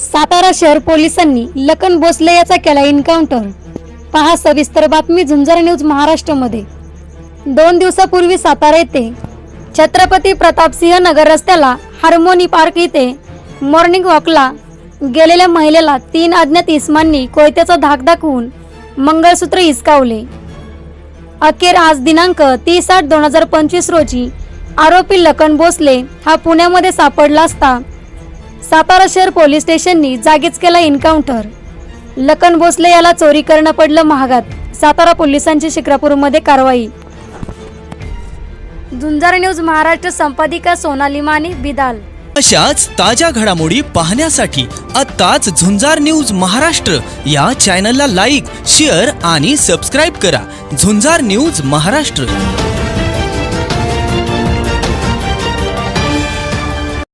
सातारा शहर पोलिसांनी लखन भोसले याचा केला एन्काउंटर पहा सविस्तर बातमी झुंजार न्यूज महाराष्ट्रमध्ये. दोन दिवसापूर्वी सातारा येथे छत्रपती प्रतापसिंह नगर रस्त्याला हार्मोनी पार्क इथे मॉर्निंग वॉकला गेलेल्या महिलेला तीन अज्ञात इस्मांनी कोयत्याचा धाक दाखवून मंगळसूत्र हिसकावले. अखेर आज दिनांक तीस आठ दोन हजार पंचवीस रोजी आरोपी लखन भोसले हा पुण्यामध्ये सापडला असता सातारा शहर पोलीस स्टेशननी जागीच केला एन्काउंटर. लखन भोसले याला चोरी करणं पडलं महागात. सातारा पोलिसांची शिक्रापूरमध्ये कारवाई. झुंजार न्यूज महाराष्ट्र संपादिका सोनाली माने बिदाल. अशाच ताज्या घडामोडी पाहण्यासाठी आत्ताच झुंजार न्यूज महाराष्ट्र या चॅनलला लाईक शेअर आणि सबस्क्राईब करा. झुंजार न्यूज महाराष्ट्र.